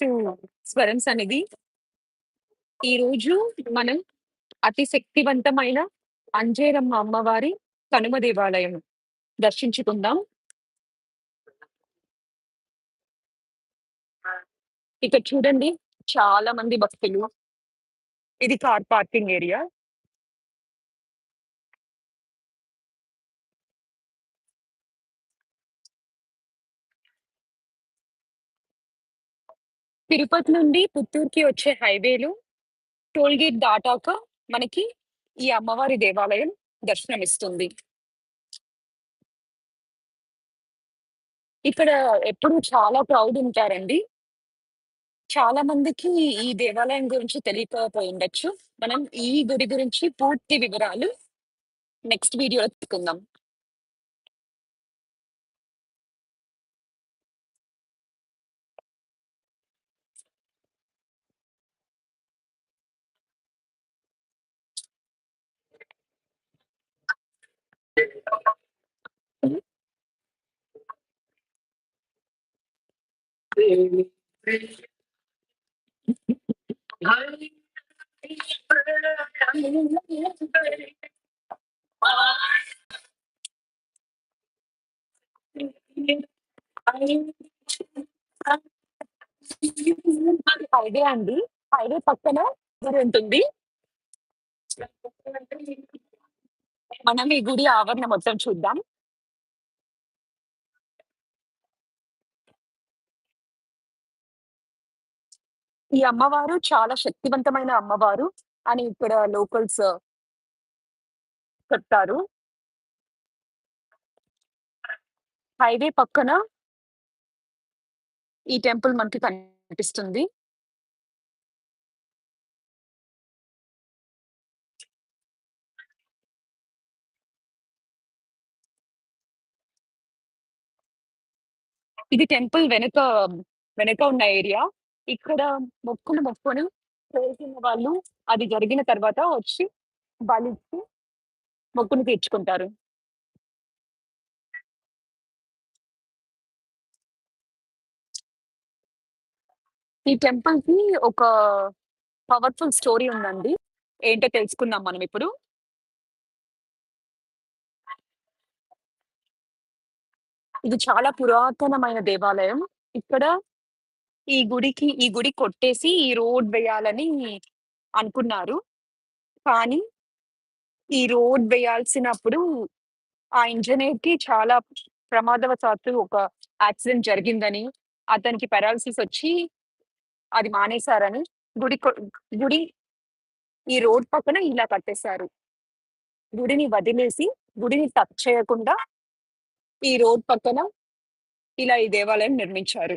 To స్వరం సన్నిధి. ఈరోజు మనం అతి శక్తివంతమైన అంజేరమ్మ అమ్మవారి కనుమ దేవాలయం దర్శించుకుందాం. ఇక్కడ చూడండి చాలా మంది భక్తులు. ఇది కార్ పార్కింగ్ ఏరియా. తిరుపతి నుండి పుత్తూరుకి వచ్చే హైవేలు టోల్ గేట్ దాటాక మనకి ఈ అమ్మవారి దేవాలయం దర్శనమిస్తుంది. ఇక్కడ ఎప్పుడు చాలా క్రౌడ్ ఉంటారండి. చాలా మందికి ఈ దేవాలయం గురించి తెలియకపోయి ఉండొచ్చు మనం ఈ గుడి గురించి పూర్తి వివరాలు నెక్స్ట్ వీడియోలో తీసుకుందాం హైవే అండి. హైవే పక్కన గుడి ఉంటుంది. మనం ఈ గుడి ఆవరణ మొత్తం చూద్దాం. ఈ అమ్మవారు చాలా శక్తివంతమైన అమ్మవారు అని ఇక్కడ లోకల్స్ uh, చెప్తారు. హైవే పక్కన ఈ టెంపుల్ మనకి కనిపిస్తుంది. ఇది టెంపుల్ వెనక వెనక ఉన్న ఏరియా. ఇక్కడ మొక్కులు మొక్కును కోరుకున్న వాళ్ళు అది జరిగిన తర్వాత వచ్చి బలిచ్చి మొక్కును తీర్చుకుంటారు. ఈ టెంపుల్కి ఒక పవర్‌ఫుల్ స్టోరీ ఉందండి. ఏంటో తెలుసుకుందాం మనం ఇప్పుడు. ఇది చాలా పురాతనమైన దేవాలయం. ఇక్కడ ఈ గుడికి ఈ గుడి కొట్టేసి ఈ రోడ్ వేయాలని అనుకున్నారు. కానీ ఈ రోడ్ వేయాల్సినప్పుడు ఆ ఇంజనీర్‌కి చాలా ప్రమాదవశాత్తు ఒక యాక్సిడెంట్ జరిగిందని, అతనికి పారాలిసిస్ వచ్చి అది మానేశారని గుడి కొ గుడి ఈ రోడ్ పక్కన ఇలా కట్టేశారు. గుడిని వదిలేసి, గుడిని టచ్ చేయకుండా ఈ రోడ్ పక్కన ఇలా ఈ దేవాలయం నిర్మించారు.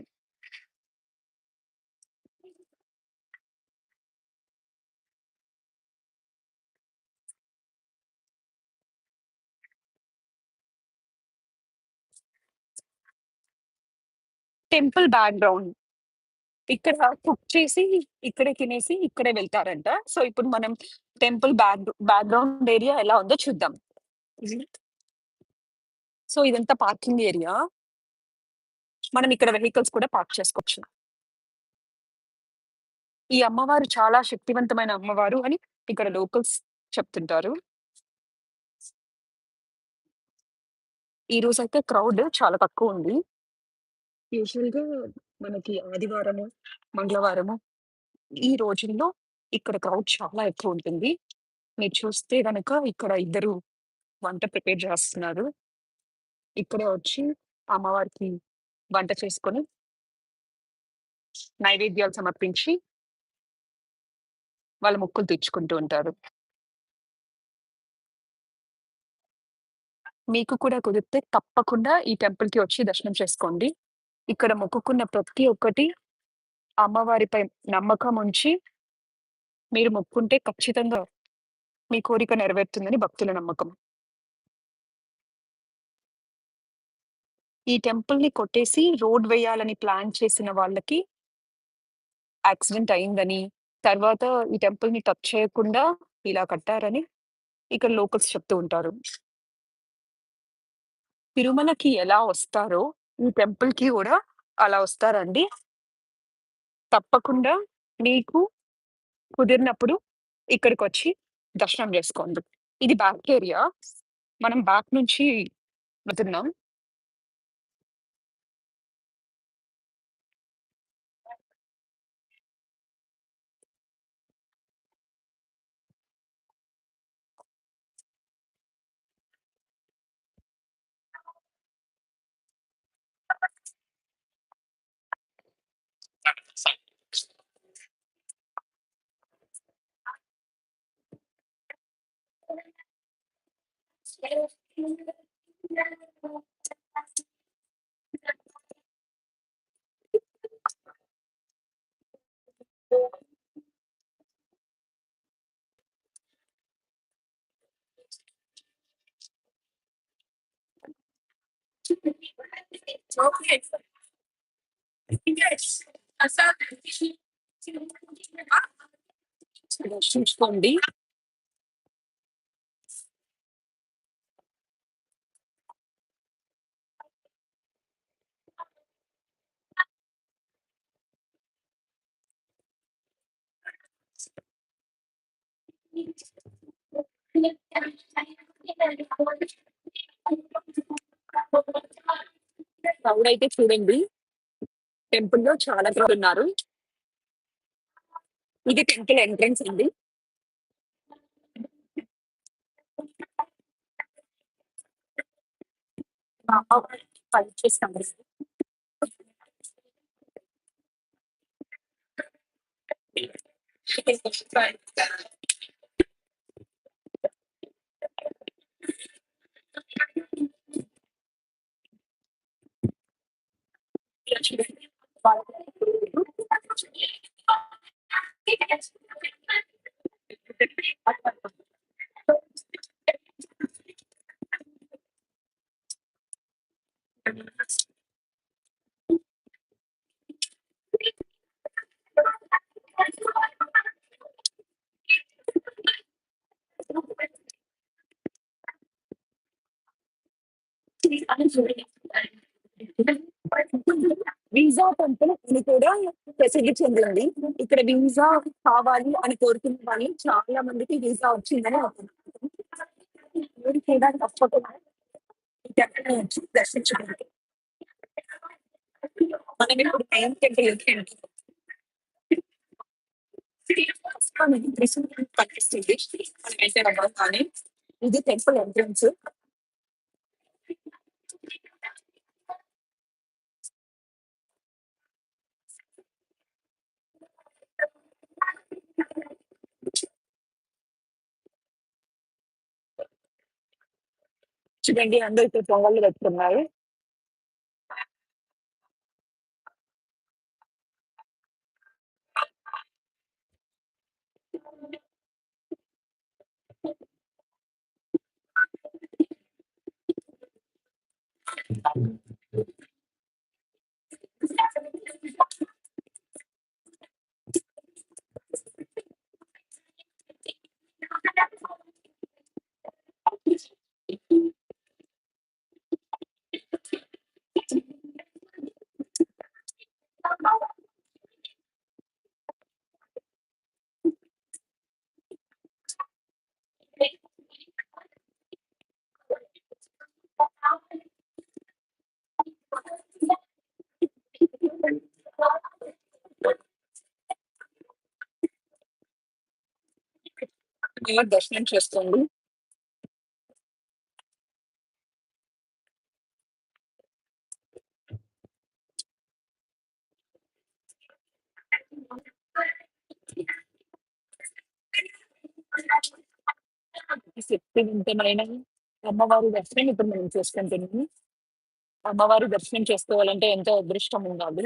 Temple background. ఇక్కడ కుక్ చేసి, ఇక్కడే తినేసి, ఇక్కడే వెళ్తారంట. సో, ఇప్పుడు మనం టెంపుల్ బ్యాక్ బ్యాక్‌గ్రౌండ్ ఏరియా ఎలా ఉందో చూద్దాం. సో, ఇదంతా పార్కింగ్ ఏరియా. మనం ఇక్కడ వెహికల్స్ కూడా పార్క్ చేసుకోవచ్చు. ఈ అమ్మవారు చాలా శక్తివంతమైన అమ్మవారు అని ఇక్కడ లోకల్స్ చెప్తుంటారు. ఈ రోజు అయితే క్రౌడ్ చాలా తక్కువ తక్కువుంది. యూజువల్‌గా మనకి ఆదివారము, మంగళవారము ఈ రోజుల్లో ఇక్కడ క్రౌడ్ చాలా ఎక్కువ ఉంటుంది మీరు చూస్తే గనక ఇక్కడ ఇద్దరు వంట ప్రిపేర్ చేస్తున్నారు. ఇక్కడే వచ్చి అమ్మవారికి వంట చేసుకొని నైవేద్యాలు సమర్పించి వాళ్ళ మొక్కులు తీర్చుకుంటూ ఉంటారు. మీకు కూడా కుదిరితే తప్పకుండా ఈ టెంపుల్‌కి వచ్చి దర్శనం చేసుకోండి. ఇక్కడ మొక్కుకున్న ప్రతి ఒక్కటి అమ్మవారిపై నమ్మకం ఉంచి మీరు మొక్కుంటే ఖచ్చితంగా మీ కోరిక నెరవేరుతుందని భక్తుల నమ్మకం. ఈ టెంపుల్ని కొట్టేసి రోడ్ వేయాలని ప్లాన్ చేసిన వాళ్ళకి యాక్సిడెంట్ అయిందని, తర్వాత ఈ టెంపుల్ని టచ్ చేయకుండా ఇలా కట్టారని ఇక్కడ లోకల్స్ చెప్తూ ఉంటారు. తిరుమలకి ఎలా వస్తారో ఈ టెంపుల్కి కూడా అలా వస్తారండి. తప్పకుండా మీకు కుదిరినప్పుడు ఇక్కడికొచ్చి దర్శనం చేసుకోండి ఇది బ్యాక్ ఏరియా. మనం బ్యాక్ నుంచి వెళ్తున్నాం. Okay. Yes. I saw that. From B. Crowd అయితే చూడండి. టెంపుల్‌లో చాలా క్రౌడ్ ఉన్నారు. ఇది టెంపుల్ ఎంట్రన్స్ అండి. పనిచేస్తాం అమ్మవారికి ఇలా చూడండి. వీసా టెంపుల్ అని కూడా ప్రసిద్ధి చెందింది. ఇక్కడ వీసా కావాలి అని కోరుకునే వాళ్ళు చాలా మందికి వీసా వచ్చిందని మీరు కూడా తప్పకుండా ఈ టెంపుల్‌ని వచ్చి దర్శించుకోండి. మనం ఇప్పుడు మెయిన్ మనకి కనిపిస్తుంది. మనం ఎంటర్ అవ్వగానే ఇది టెంపుల్ ఎంట్రన్స్. చూడండి అందరూ ఇప్పుడు పొంగళ్ళు పెట్టుకున్నారు. అమ్మవారి దర్శనం చేసుకోండి. శక్తివంతమైన అమ్మవారి దర్శనం ఇప్పుడు మనం చేసుకుంటున్నాము. అమ్మవారి దర్శనం చేసుకోవాలంటే ఎంతో అదృష్టం ఉండాలి.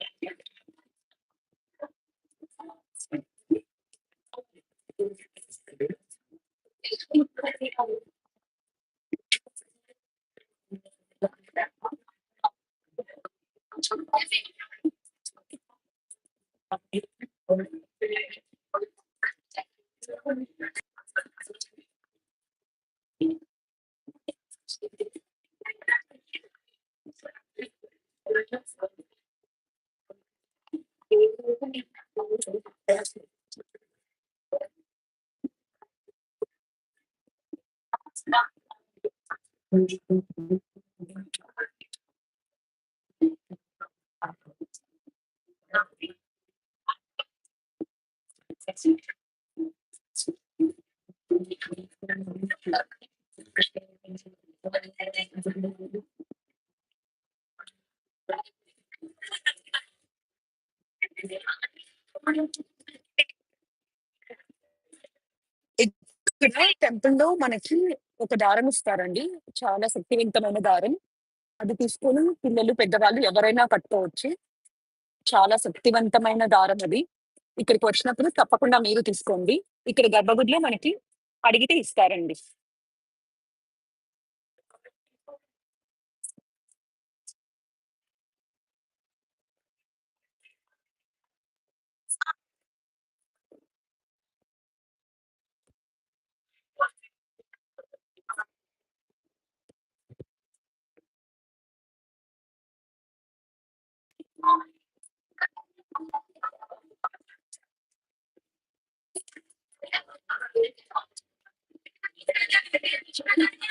Thank you. ఇక్కడ టెంపుల్‌లో మనకి ఒక దారం ఇస్తారండి. చాలా శక్తివంతమైన దారం. అది తీసుకొని పిల్లలు, పెద్దవాళ్ళు ఎవరైనా కట్టుకోవచ్చు. చాలా శక్తివంతమైన దారం అది. ఇక్కడికి వచ్చినప్పుడు తప్పకుండా మీరు తీసుకోండి. ఇక్కడ గర్భగుడిలో మనకి అడిగితే ఇస్తారండి. Thank you.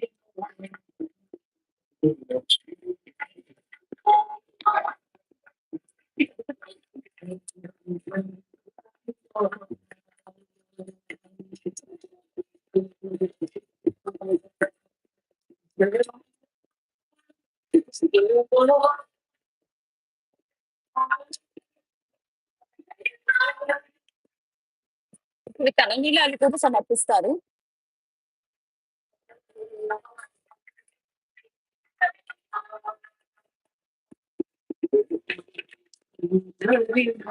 ఇక్కడ తలనీలాలు కూడా సమర్పిస్తారు. తీసిన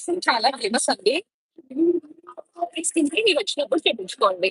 ప్రదేశం చాలా ఫేమస్ అండి మీరు వచ్చినప్పుడు చేయించుకోండి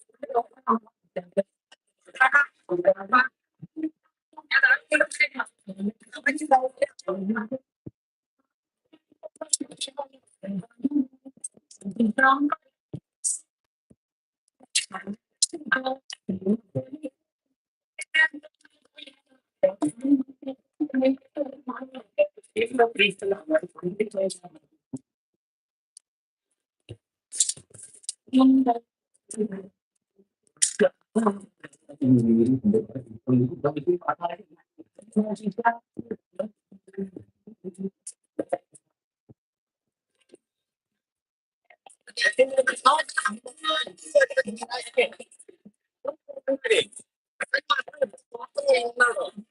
Even you.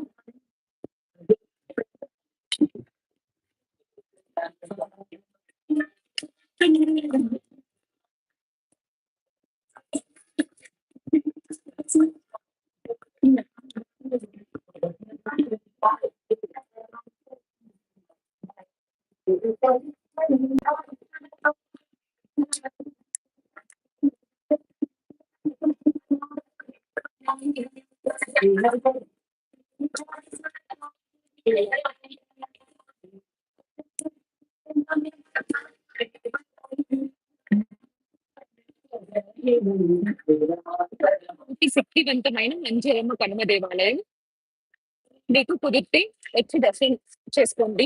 అతి శక్తివంతమైన మంజరమ్మ కనుమ దేవాలయం. మీకు కుదిరితే వచ్చి దర్శనం చేసుకోండి.